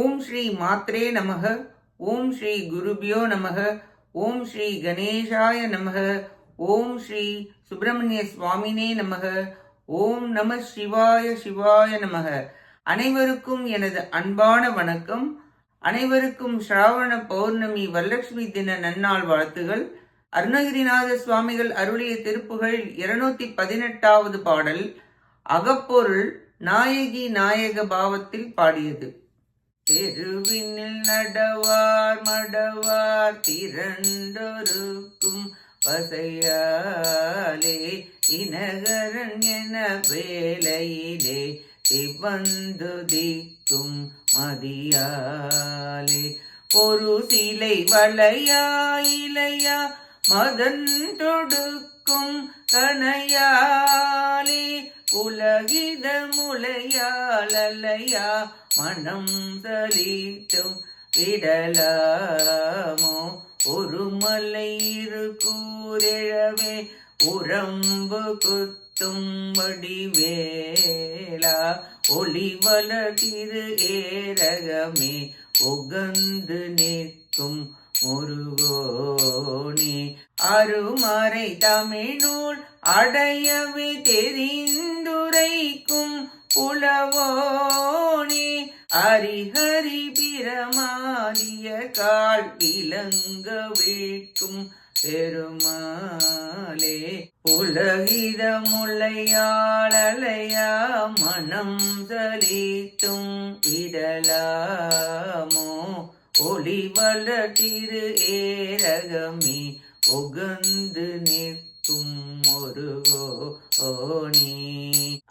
ஓம் ஸ்ரீ மாத்ரே நமக ஓம் ஸ்ரீ குருபியோ நமக ஓம் ஸ்ரீ கணேஷாய நமக ஓம் ஸ்ரீ சுப்பிரமணிய சுவாமினே நமக ஓம் நம சிவாய சிவாய நமக. அனைவருக்கும் எனது அன்பான வணக்கம். அனைவருக்கும் ஸ்ராவண பௌர்ணமி வரலட்சுமி தின நன்னாள் வாழ்த்துகள். அருணகிரிநாத சுவாமிகள் அருளிய திருப்புகள் இருநூத்தி பதினெட்டாவது பாடல் அகப்பொருள் நாயகி நாயக பாவத்தில் பாடியது. தெருவினில் நடவார் மடவார் திரண்டொருக்கும் வசையாலே இனகரன் என வேலையிலே சிவந்துதிக்கும் மதியாலே. ஒரு சிலை வளையா இலையா மதன் தொடுக்கும் கனையாலே உலகித முளையாலலையா மனம் சலித்தும் விடலாமோ? ஒரு மலை இரு உரம்பு குத்தும் வடிவேலா? ஒளிவல திரு ஏரகமே உகந்து நிற்கும் முருகோனே. அருமறை தமிழ்நூல் அடையவே தெரிந்த புலவோனே ஹரிஹரி பிரமாதிய கால் விளங்க வீழ்க்கும் பெருமாளே. உலகித முளையாளலையா மனம் சலித்தும் விடலாமோ? ஒளிவள திரு ஏரகமே உகந்து நிற்கும் தும் ஓனி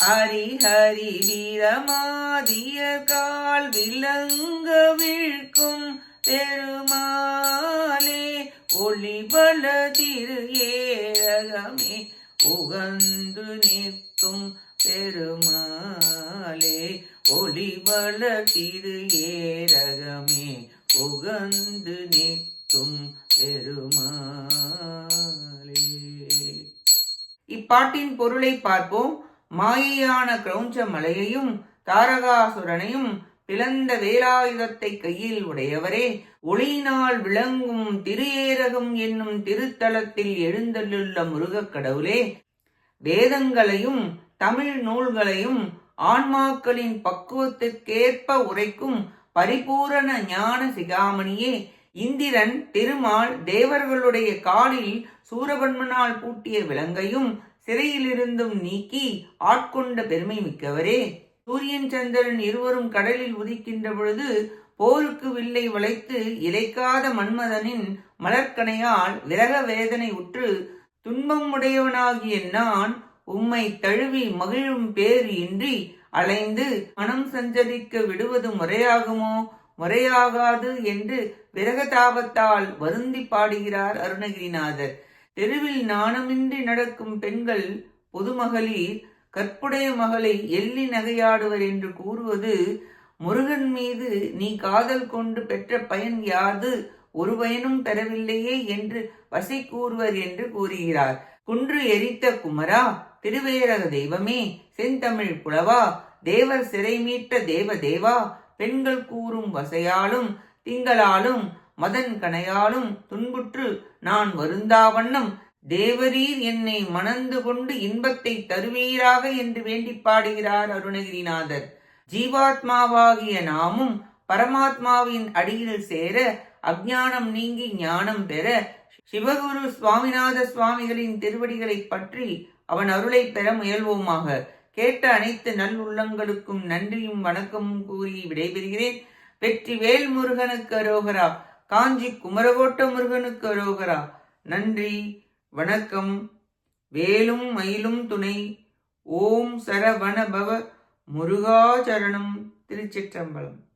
ஹரி ஹரி வீரமாதிய கால் விலங்க விழ்க்கும் பெருமாளே ஒளிபல திரு ஏரகமே உகந்து நிற்கும் பெருமாளே ஒளிபல திரு ஏரகமே உகந்து நிற்கும் பெருமா இப்பாட்டின் பொருளை பார்ப்போம். மாயையான கிரௌஞ்ச மலையையும் தாரகாசுரனையும் பிளந்த வேலாயுதத்தை கையில் உடையவரே ஒளியினால் விளங்கும் திருஏரகம் என்னும் திருத்தலத்தில் எழுந்தள்ளுள்ள முருகக் கடவுளே வேதங்களையும் தமிழ் நூல்களையும் ஆன்மாக்களின் பக்குவத்திற்கேற்ப உரைக்கும் பரிபூரண ஞான சிகாமணியே இந்திரன் திருமால் தேவர்களுடைய காலில் சூரபன்மனால் பூட்டிய விலங்கையும் சிறையிலிருந்தும் நீக்கி ஆட்கொண்ட பெருமை மிக்கவரே. சூரியன் சந்திரன் இருவரும் கடலில் உதிக்கின்ற பொழுது போருக்கு வில்லை வளைத்து இலைக்காத மன்மதனின் மலர்கனையால் விரக வேதனை உற்று துன்பம் உடையவனாகிய நான் உம்மை தழுவி மகிழும் பேறு இன்றி அலைந்து மனம் சஞ்சரிக்க விடுவது முறையாகுமோ? முறையாகாது என்று விரகதாபத்தால் வருந்தி பாடுகிறார் அருணகிரிநாதர். தெருவில் நாணமின்றி நடக்கும் பெண்கள் பொதுமகளிர் கற்புடைய மகளை எள்ளி நகையாடுவர் என்று கூறுவது முருகன் மீது நீ காதல் கொண்டு பெற்ற பயன் யாது? ஒரு பயனும் பெறவில்லையே என்று வசை கூறுவர் என்று கூறுகிறார். குன்று எரித்த குமரா? திருவேரக தெய்வமே செந்தமிழ் புலவா? தேவர் சிறை மீட்ட தேவ தேவா? பெண்கள் கூறும் வசையாலும் திங்களாலும் மதன் கனையாலும் துன்புற்று நான் வருந்தாவண்ணம் தேவரீர் என்னை மணந்து கொண்டு இன்பத்தை தருவீராக என்று வேண்டி பாடுகிறார் அருணகிரிநாதர். ஜீவாத்மாவாகிய நாமும் பரமாத்மாவின் அடியில் சேர அஜானம் நீங்கி ஞானம் பெற சிவகுரு சுவாமிநாத சுவாமிகளின் திருவடிகளை பற்றி அவன் அருளை பெற முயல்வோமாக. கேட்ட அனைத்து நல்லுள்ளங்களுக்கும் நன்றியும் வணக்கமும் கூறி விடைபெறுகிறேன். வெற்றி வேல் முருகனுக்கு அரோகரா. காஞ்சி குமரகோட்ட முருகனுக்கு அரோகரா. நன்றி வணக்கம். வேலும் மயிலும் துணை. ஓம் சரவணபவ முருகாச்சரணம் திருச்சிற்றம்பலம்.